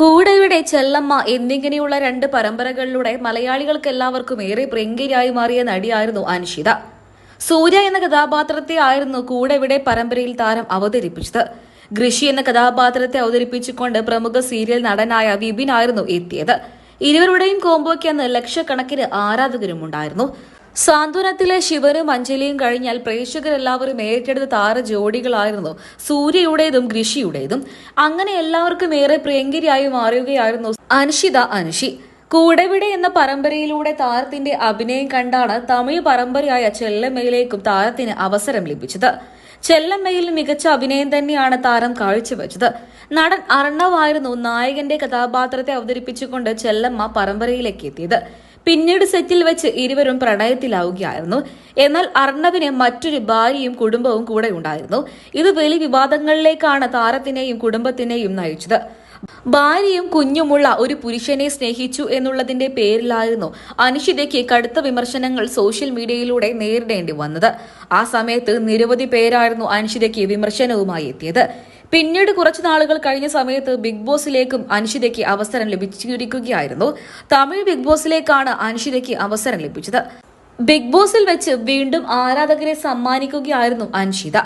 കൂടയുടെ ചെല്ലമ്മ എന്നിങ്ങനെയുള്ള രണ്ട് പരമ്പരകളിലൂടെ മലയാളികൾക്ക് എല്ലാവർക്കും ഏറെ പ്രിയങ്കരിയായി മാറിയ നടിയായിരുന്നു അൻഷിത. സൂര്യ എന്ന കഥാപാത്രത്തെ ആയിരുന്നു കൂടെവിടെ പരമ്പരയിൽ താരം അവതരിപ്പിച്ചത്. ഋഷി എന്ന കഥാപാത്രത്തെ അവതരിപ്പിച്ചുകൊണ്ട് പ്രമുഖ സീരിയൽ നടനായ വിപിൻ ആയിരുന്നു എത്തിയത്. ഇരുവരുടെയും കോംബോയ്ക്ക് അന്ന് ലക്ഷക്കണക്കിന് ആരാധകരുമുണ്ടായിരുന്നു. സാന്ത്വനത്തിലെ ശിവനും അഞ്ജലിയും കഴിഞ്ഞാൽ പ്രേക്ഷകരെല്ലാവരും ഏറ്റെടുത്ത താര ജോഡികളായിരുന്നു. സൂര്യയുടേതും ഋഷിയുടേതും അങ്ങനെ എല്ലാവർക്കും ഏറെ പ്രിയങ്കരിയായി മാറുകയായിരുന്നു അനുഷിത അനുഷി കൂടെവിടെ എന്ന പരമ്പരയിലൂടെ താരത്തിന്റെ അഭിനയം കണ്ടാണ് തമിഴ് പരമ്പരയായ ചെല്ലമ്മയിലേക്കും താരത്തിന് അവസരം ലഭിച്ചത്. ചെല്ലമ്മയിൽ മികച്ച അഭിനയം തന്നെയാണ് താരം കാഴ്ചവെച്ചത്. നടൻ അർണവായിരുന്നു നായകന്റെ കഥാപാത്രത്തെ അവതരിപ്പിച്ചുകൊണ്ട് ചെല്ലമ്മ പരമ്പരയിലേക്ക് എത്തിയത്. പിന്നീട് സെറ്റിൽ വെച്ച് ഇരുവരും പ്രണയത്തിലാവുകയായിരുന്നു. എന്നാൽ അർണവിന് മറ്റൊരു ഭാര്യയും കുടുംബവും കൂടെ ഉണ്ടായിരുന്നു. ഇത് വലിയ വിവാദങ്ങളിലേക്കാണ് താരത്തിനെയും കുടുംബത്തിനെയും നയിച്ചത്. ഭാര്യയും കുഞ്ഞുമുള്ള ഒരു പുരുഷനെ സ്നേഹിച്ചു എന്നുള്ളതിന്റെ പേരിലായിരുന്നു അനിഷിതയ്ക്ക് കടുത്ത വിമർശനങ്ങൾ സോഷ്യൽ മീഡിയയിലൂടെ നേരിടേണ്ടി വന്നത്. ആ സമയത്ത് നിരവധി പേരായിരുന്നു അനിഷിതയ്ക്ക് വിമർശനവുമായി എത്തിയത്. പിന്നീട് കുറച്ചു നാളുകൾ കഴിഞ്ഞ സമയത്ത് ബിഗ് ബോസിലേക്കും അൻഷിതയ്ക്ക് അവസരം ലഭിച്ചിരിക്കുകയായിരുന്നു. തമിഴ് ബിഗ് ബോസിലേക്കാണ് അൻഷിതയ്ക്ക് അവസരം ലഭിച്ചത്. ബിഗ് ബോസിൽ വെച്ച് വീണ്ടും ആരാധകരെ സമ്മാനിക്കുകയായിരുന്നു അൻഷിത.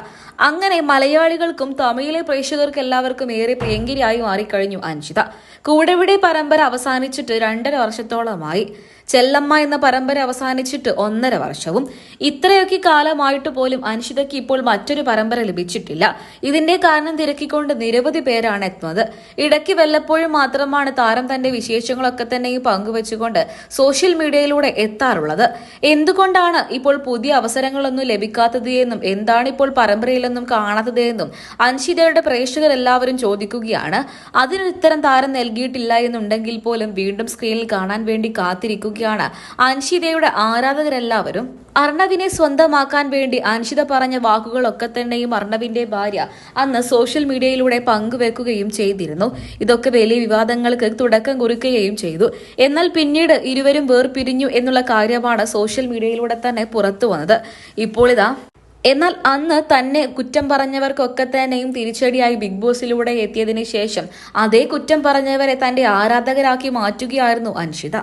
അങ്ങനെ മലയാളികൾക്കും തമിഴിലെ പ്രേക്ഷകർക്ക് എല്ലാവർക്കും ഏറെ പ്രിയങ്കരിയായി മാറിക്കഴിഞ്ഞു അൻഷിത കൂടെവിടെ പരമ്പര അവസാനിച്ചിട്ട് രണ്ടര വർഷത്തോളമായി. ചെല്ലമ്മ എന്ന പരമ്പര അവസാനിച്ചിട്ട് ഒന്നര വർഷവും. ഇത്രയൊക്കെ കാലമായിട്ട് പോലും അൻഷിതയ്ക്ക് ഇപ്പോൾ മറ്റൊരു പരമ്പര ലഭിച്ചിട്ടില്ല. ഇതിന്റെ കാരണം തിരക്കിക്കൊണ്ട് നിരവധി പേരാണ് എത്തുന്നത്. ഇടയ്ക്ക് വല്ലപ്പോഴും മാത്രമാണ് താരം തന്റെ വിശേഷങ്ങളൊക്കെ തന്നെയും പങ്കുവെച്ചുകൊണ്ട് സോഷ്യൽ മീഡിയയിലൂടെ എത്താറുള്ളത്. എന്തുകൊണ്ടാണ് ഇപ്പോൾ പുതിയ അവസരങ്ങളൊന്നും ലഭിക്കാത്തത് എന്നും എന്താണ് ഇപ്പോൾ പരമ്പരയിലൊന്നും കാണാത്തത് എന്നും അൻഷിതയുടെ പ്രേക്ഷകർ എല്ലാവരും ചോദിക്കുകയാണ് അതിനുത്തരം താരം നൽകിയിട്ടില്ല എന്നുണ്ടെങ്കിൽ പോലും വീണ്ടും സ്ക്രീനിൽ കാണാൻ വേണ്ടി കാത്തിരിക്കുകയാണ്. അൻഷിതയുടെ ആരാധകരെല്ലാവരും അർണവിനെ സ്വന്തമാക്കാൻ വേണ്ടി അൻഷിത പറഞ്ഞ വാക്കുകളൊക്കെ തന്നെയും അർണവിന്റെ ഭാര്യ അന്ന് സോഷ്യൽ മീഡിയയിലൂടെ പങ്കുവെക്കുകയും ചെയ്തിരുന്നു. ഇതൊക്കെ വലിയ വിവാദങ്ങൾക്ക് തുടക്കം കുറിക്കുകയും ചെയ്തു. എന്നാൽ പിന്നീട് ഇരുവരും വേർപിരിഞ്ഞു എന്നുള്ള കാര്യമാണ് സോഷ്യൽ മീഡിയയിലൂടെ തന്നെ പുറത്തു വന്നത്. ഇപ്പോൾ ഇതാ എന്നാൽ അന്ന് തന്നെ കുറ്റം പറഞ്ഞവർക്കൊക്കെ തന്നെയും തിരിച്ചടിയായി ബിഗ് ബോസിലൂടെ എത്തിയതിനു ശേഷം അതേ കുറ്റം പറഞ്ഞവരെ തന്റെ ആരാധകരാക്കി മാറ്റുകയായിരുന്നു അൻഷിത.